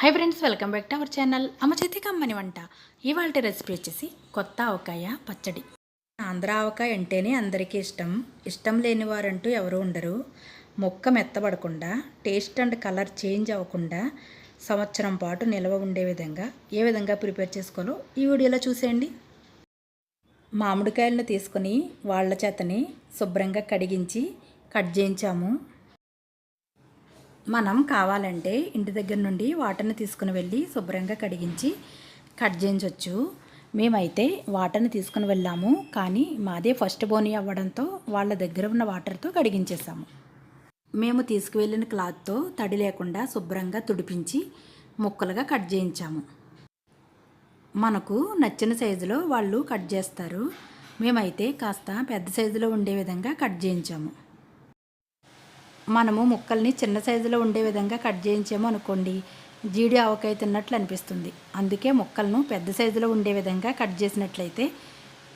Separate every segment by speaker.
Speaker 1: Hi friends welcome back to our channel అమ్మ చేతికమ్మని వంట. ఇవాళ రెసిపీ వచ్చేసి కొత్త ఆవకాయ పచ్చడి. ఆంధ్ర ఆవకాయ అంటేనే అందరికీ ఇష్టం. ఇష్టం లేని వారంటూ ఎవరు ఉండరు. మొక్క మెత్తబడకుండా టేస్ట్ అండ్ కలర్ చేంజ్ అవ్వకుండా సంవత్సరం పాటు నిల్వ ఉండే విధంగా ఏ విధంగా ప్రిపేర్ చేసుకోవాలో ఈ వీడియోలో చూసేయండి. మామిడికాయలను తీసుకొని వాళ్ళ చేతని శుభ్రంగా కడిగించి కట్ చేయించాము. మనం కావాలంటే ఇంటి దగ్గర నుండి వాటర్ని తీసుకుని వెళ్ళి శుభ్రంగా కడిగించి కట్ చేయించవచ్చు మేమైతే వాటర్ని తీసుకుని వెళ్ళాము. కానీ మాదే ఫస్ట్ బోని అవ్వడంతో వాళ్ళ దగ్గర ఉన్న వాటర్తో కడిగించేసాము మేము తీసుకువెళ్ళిన క్లాత్తో తడి లేకుండా శుభ్రంగా తుడిపించి ముక్కలుగా కట్ చేయించాము. మనకు నచ్చిన సైజులో వాళ్ళు కట్ చేస్తారు. మేమైతే కాస్త పెద్ద సైజులో ఉండే విధంగా కట్ చేయించాము. మనము ముక్కల్ని చిన్న సైజులో ఉండే విధంగా కట్ చేయించాము అనుకోండి. జీడి ఆవకాయ తిన్నట్లు అనిపిస్తుంది. అందుకే ముక్కలను పెద్ద సైజులో ఉండే విధంగా కట్ చేసినట్లయితే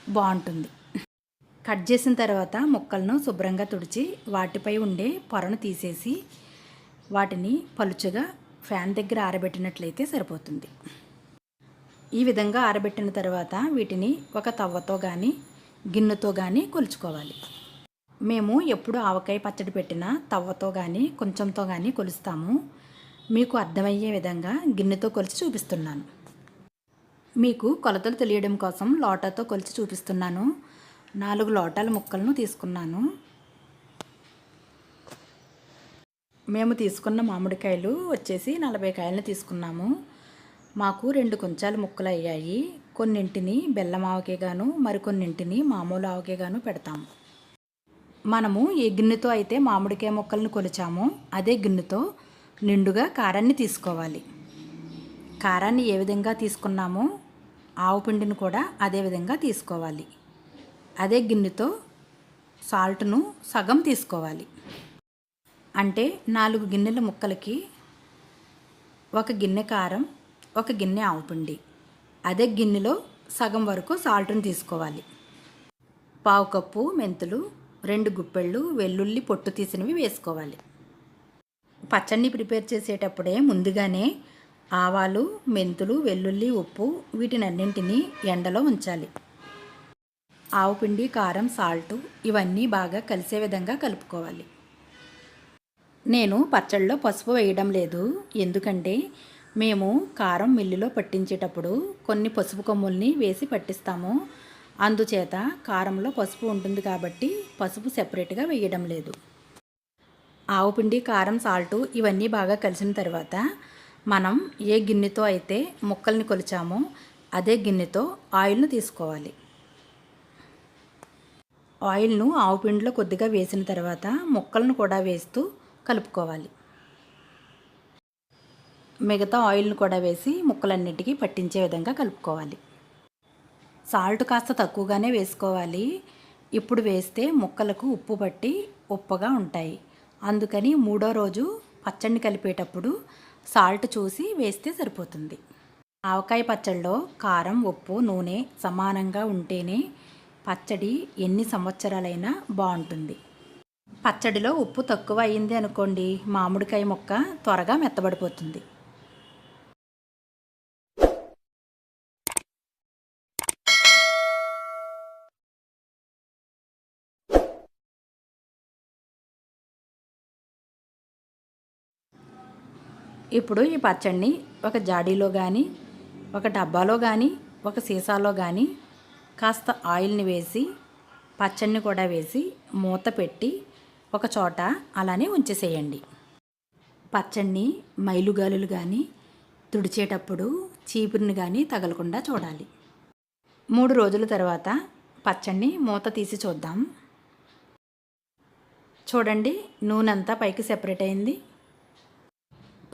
Speaker 1: బాగుంటుంది. కట్ చేసిన తర్వాత ముక్కలను శుభ్రంగా తుడిచి వాటిపై ఉండే పొరను తీసేసి వాటిని పలుచగా ఫ్యాన్ దగ్గర ఆరబెట్టినట్లయితే సరిపోతుంది. ఈ విధంగా ఆరబెట్టిన తర్వాత వీటిని ఒక తవ్వతో కానీ గిన్నెతో కానీ కొలుచుకోవాలి. మేము ఎప్పుడు ఆవకాయ పచ్చడి పెట్టినా తవ్వతో కానీ కొంచెంతో కానీ కొలుస్తాము. మీకు అర్థమయ్యే విధంగా గిన్నెతో కొలిచి చూపిస్తున్నాను. మీకు కొలతలు తెలియడం కోసం లోటాతో కొలిచి చూపిస్తున్నాను. నాలుగు లోటాల ముక్కలను తీసుకున్నాను. మేము తీసుకున్న మామిడికాయలు వచ్చేసి నలభై కాయలను తీసుకున్నాము. మాకు రెండు కొంచాలు ముక్కలు అయ్యాయి. కొన్నింటిని బెల్లం ఆవకే గాను మరికొన్నింటిని మామూలు ఆవకే గాను పెడతాము. మనము ఏ గిన్నెతో అయితే మామిడికాయ ముక్కలను కొలిచామో అదే గిన్నెతో నిండుగా కారాన్ని తీసుకోవాలి. కారాన్ని ఏ విధంగా తీసుకున్నామో ఆవు పిండిని కూడా అదే విధంగా తీసుకోవాలి. అదే గిన్నెతో సాల్ట్ను సగం తీసుకోవాలి. అంటే నాలుగు గిన్నెల ముక్కలకి ఒక గిన్నె కారం ఒక గిన్నె ఆవుపిండి అదే గిన్నెలో సగం వరకు సాల్ట్ను తీసుకోవాలి. పావు కప్పు మెంతులు రెండు గుప్పెళ్ళు వెల్లుల్లి పొట్టు తీసినవి వేసుకోవాలి. పచ్చడిని ప్రిపేర్ చేసేటప్పుడే ముందుగానే ఆవాలు మెంతులు వెల్లుల్లి ఉప్పు వీటినన్నింటినీ ఎండలో ఉంచాలి. ఆవు పిండి కారం సాల్ట్ ఇవన్నీ బాగా కలిసే విధంగా కలుపుకోవాలి. నేను పచ్చళ్ళలో పసుపు వేయడం లేదు. ఎందుకంటే మేము కారం మిల్లులో పట్టించేటప్పుడు కొన్ని పసుపు కొమ్ముల్ని వేసి పట్టిస్తాము. అందుచేత కారంలో పసుపు ఉంటుంది కాబట్టి పసుపు సెపరేట్గా వేయడం లేదు. ఆవు పిండి కారం సాల్టు ఇవన్నీ బాగా కలిసిన తర్వాత మనం ఏ గిన్నెతో అయితే ముక్కల్ని కొలిచామో అదే గిన్నెతో ఆయిల్ను తీసుకోవాలి. ఆయిల్ను ఆవు పిండిలో కొద్దిగా వేసిన తర్వాత ముక్కలను కూడా వేస్తూ కలుపుకోవాలి. మిగతా ఆయిల్ను కూడా వేసి ముక్కలన్నిటికీ పట్టించే విధంగా కలుపుకోవాలి. సాల్ట్ కాస్త తక్కువగానే వేసుకోవాలి. ఇప్పుడు వేస్తే ముక్కలకు ఉప్పు పట్టి ఉప్పగా ఉంటాయి. అందుకని మూడో రోజు పచ్చడిని కలిపేటప్పుడు సాల్ట్ చూసి వేస్తే సరిపోతుంది. ఆవకాయ పచ్చడిలో కారం ఉప్పు నూనె సమానంగా ఉంటేనే పచ్చడి ఎన్ని సంవత్సరాలైనా బాగుంటుంది. పచ్చడిలో ఉప్పు తక్కువ అయింది అనుకోండి మామిడికాయ ముక్క త్వరగా మెత్తబడిపోతుంది. ఇప్పుడు ఈ పచ్చడిని ఒక జాడీలో కానీ ఒక డబ్బాలో కానీ ఒక సీసాలో కానీ కాస్త ఆయిల్ని వేసి పచ్చడిని కూడా వేసి మూత పెట్టి ఒక చోట అలానే ఉంచేసేయండి. పచ్చడిని మైలుగాలులు కానీ తుడిచేటప్పుడు చీపురిని కానీ తగలకుండా చూడాలి. మూడు రోజుల తర్వాత పచ్చడిని మూత తీసి చూద్దాం. చూడండి నూనె అంతా పైకి సెపరేట్ అయింది.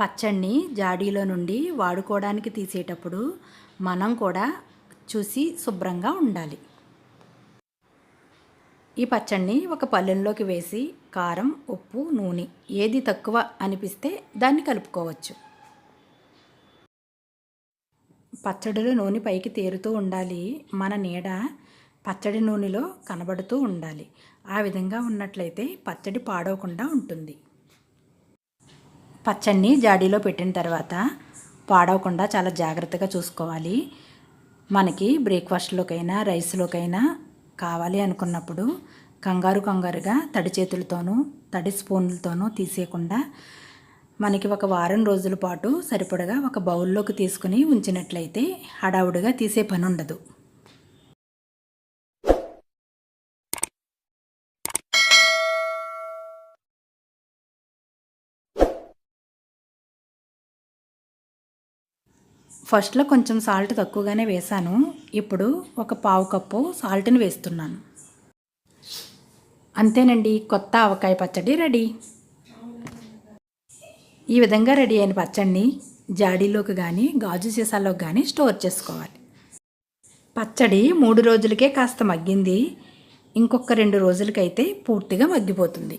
Speaker 1: పచ్చడిని జాడీలో నుండి వాడుకోవడానికి తీసేటప్పుడు మనం కూడా చూసి శుభ్రంగా ఉండాలి. ఈ పచ్చడిని ఒక పళ్ళెంలోకి వేసి కారం ఉప్పు నూనె ఏది తక్కువ అనిపిస్తే దాన్ని కలుపుకోవచ్చు. పచ్చడిలో నూనె పైకి తేరుతూ ఉండాలి. మన నీడ పచ్చడి నూనెలో కనబడుతూ ఉండాలి. ఆ విధంగా ఉన్నట్లయితే పచ్చడి పాడవకుండా ఉంటుంది. పచ్చడిని జాడీలో పెట్టిన తర్వాత పాడవకుండా చాలా జాగ్రత్తగా చూసుకోవాలి. మనకి బ్రేక్ఫాస్ట్లోకైనా రైస్లోకైనా కావాలి అనుకున్నప్పుడు కంగారు కంగారుగా తడి చేతులతోనూ తడి స్పూన్లతోనూ తీసేయకుండా మనకి ఒక వారం రోజుల పాటు సరిపడగా ఒక బౌల్లోకి తీసుకుని ఉంచినట్లయితే హడావుడిగా తీసే పని ఉండదు ఫస్ట్లో కొంచెం సాల్ట్ తక్కువగానే వేశాను. ఇప్పుడు ఒక పావు కప్పు సాల్ట్ని వేస్తున్నాను. అంతేనండి కొత్త ఆవకాయ పచ్చడి రెడీ. ఈ విధంగా రెడీ అయిన పచ్చడిని జాడీలోకి కానీ గాజు సీసాలోకి కానీ స్టోర్ చేసుకోవాలి. పచ్చడి మూడు రోజులకే కాస్త మగ్గింది. ఇంకొక రెండు రోజులకైతే పూర్తిగా మగ్గిపోతుంది.